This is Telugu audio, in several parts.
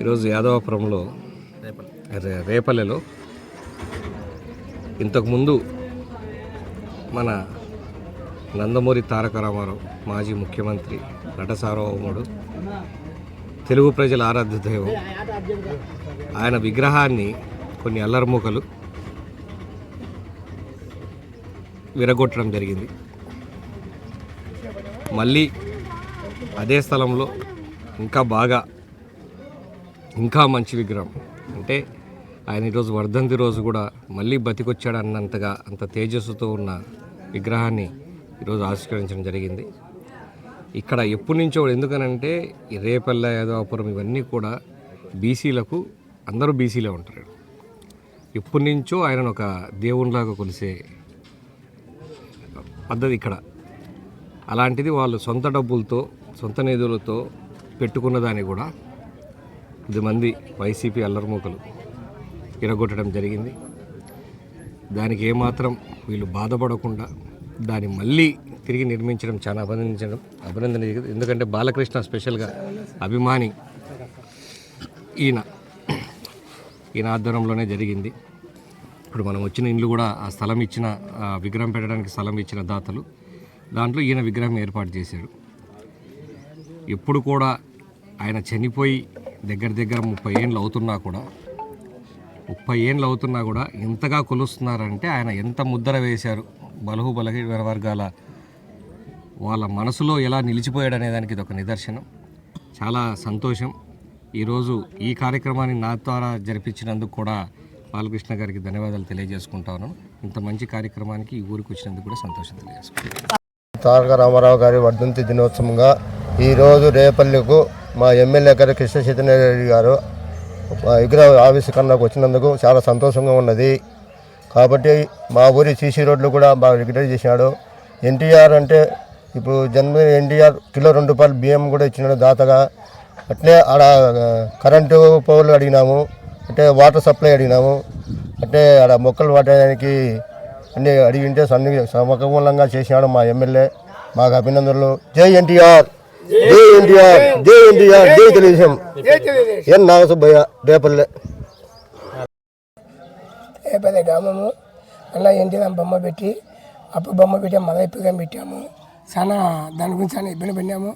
ఈరోజు యాదవపురంలో రే- రేపల్లెలో ఇంతకుముందు మన నందమూరి తారక రామారావు మాజీ ముఖ్యమంత్రి నట సార్వభౌముడు తెలుగు ప్రజల ఆరాధ్య దైవం. ఆయన విగ్రహాన్ని కొన్ని అల్లరిమూకలు విరగొట్టడం జరిగింది. మళ్ళీ అదే స్థలంలో ఇంకా బాగా ఇంకా మంచి విగ్రహం. అంటే ఆయన ఈరోజు వర్ధంతి రోజు కూడా మళ్ళీ బతికొచ్చాడు అన్నంతగా అంత తేజస్సుతో ఉన్న విగ్రహాన్ని ఈరోజు ఆవిష్కరించడం జరిగింది. ఇక్కడ ఎప్పటి నుంచో ఎందుకనంటే రేపల్ల యాదవాపురం ఇవన్నీ కూడా బీసీలకు అందరూ బీసీలే ఉంటారు. ఎప్పటి నుంచో ఆయనను ఒక దేవునిలాగా కొలిసే పద్ధతి ఇక్కడ. అలాంటిది వాళ్ళు సొంత డబ్బులతో సొంత నిధులతో పెట్టుకున్న దాన్ని కూడా కొద్ది మంది వైసీపీ అల్లరిమూకలు ఇరగొట్టడం జరిగింది. దానికి ఏమాత్రం వీళ్ళు బాధపడకుండా దాన్ని మళ్ళీ తిరిగి నిర్మించడం చాలా అభినందించడం అభినందన ఎందుకంటే బాలకృష్ణ స్పెషల్గా అభిమాని ఈయన ఈయన ఆధ్వర్యంలోనే జరిగింది. ఇప్పుడు మనం వచ్చిన ఇండ్లు కూడా ఆ స్థలం ఇచ్చిన విగ్రహం పెట్టడానికి స్థలం ఇచ్చిన దాతలు దాంట్లో ఈయన విగ్రహం ఏర్పాటు చేశాడు ఎప్పుడు కూడా ఆయన చనిపోయి దగ్గర దగ్గర ముప్పై ఏళ్ళు అవుతున్నా కూడా ముప్పై ఏళ్ళు అవుతున్నా కూడా ఎంతగా కొలుస్తున్నారంటే ఆయన ఎంత ముద్ర వేశారు. బలహు బలహీన వర్గాల వాళ్ళ మనసులో ఎలా నిలిచిపోయాడు అనే దానికి ఇది ఒక నిదర్శనం. చాలా సంతోషం. ఈరోజు ఈ కార్యక్రమాన్ని నా ద్వారా జరిపించినందుకు కూడా బాలకృష్ణ గారికి ధన్యవాదాలు తెలియజేసుకుంటాను ఇంత మంచి కార్యక్రమానికి ఈ ఊరికి వచ్చినందుకు కూడా సంతోషం తెలియజేసుకుంటాను తారక రామారావు గారి వర్ధంతి దినోత్సవంగా ఈరోజు రేపల్లికు మా ఎమ్మెల్యే గారు కృష్ణ చైతన్య రెడ్డి గారు మా విగ్రహ కన్నాకు వచ్చినందుకు చాలా సంతోషంగా ఉన్నది. కాబట్టి మా ఊరి సీసీ రోడ్లు కూడా బాగా రికగ్నైజ్ చేసినాడు. ఎన్టీఆర్ అంటే ఇప్పుడు జన్మ ఎన్టీఆర్ కిలో రెండు రూపాయలు బియ్యం కూడా ఇచ్చినాడు దాతగా. అట్లే ఆడ కరెంటు పౌర్లు అడిగినాము అంటే వాటర్ సప్లై అడిగినాము అంటే ఆడ మొక్కలు వాడడానికి అన్నీ అడిగింటే సన్ని సమకూలంగా చేసినాడు మా ఎమ్మెల్యే. మాకు అభినందనలు. జై ఎన్టీఆర్! జై ఎన్టీఆర్ జై ఎన్టీఆర్ జై తెలుగుదేశం. ఎన్ నాగసుబ్బయ్య రేపల్లె పెద్ద గ్రామము అలా ఎన్టీఆర్ బొమ్మ పెట్టి అప్పుడు బొమ్మ పెట్టాము మదైపుగా పెట్టాము. చాలా దాని గురించి చాలా ఇబ్బంది పడినాము.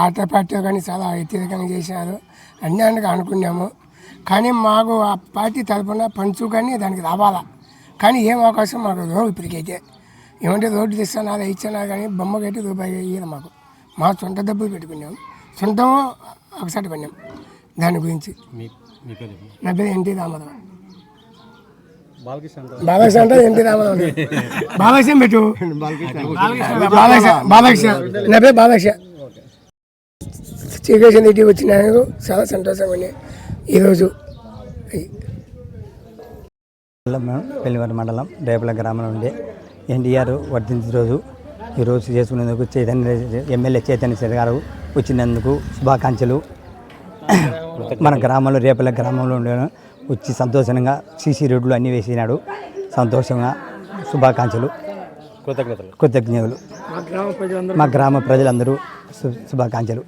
ఆట పార్టీ కానీ చాలా వ్యతిరేకంగా చేశారు అన్యాయంగా అనుకున్నాము. కానీ మాకు ఆ పార్టీ తరఫున పంచు కానీ దానికి రావాలా. కానీ ఏం అవకాశం మాకు? లేవు ఇప్పటికైతే. ఏమంటే రోడ్డు తెస్తాను అలా ఇచ్చాను కానీ బొమ్మ కట్టి రూపాయి ఇయ్యరు మాకు. మా సొంత డబ్బులు పెట్టుకున్నాం. సొంతం ఒకసారి పడినాం దాని గురించి. నా పేరు ఎన్టీ రామారావు. బాలకృష్ణ అంటే ఎన్టీ రామారావు. బాలకృష్ణ పెట్టు. బాలకృష్ణ. బాలకృష్ణ నా పేరు బాలకృష్ణ. శ్రీకృష్ణ రెడ్డి వచ్చినందుకు చాలా సంతోషంగా ఉంది ఈరోజు మండలం పెళ్ళివారి మండలం రేపల గ్రామం నుండి ఎన్టీఆర్ వర్ధించిన రోజు ఈరోజు చేసుకునేందుకు చైతన్య ఎమ్మెల్యే చైతన్య రెడ్డి గారు వచ్చినందుకు శుభాకాంక్షలు. మన గ్రామంలో రేపల గ్రామంలో ఉండే వచ్చి సంతోషంగా సీసీ రోడ్లు అన్నీ వేసినాడు. సంతోషంగా శుభాకాంక్షలు. కృతజ్ఞతలు. కృతజ్ఞతలు. మా గ్రామ ప్రజలందరూ శుభాకాంక్షలు.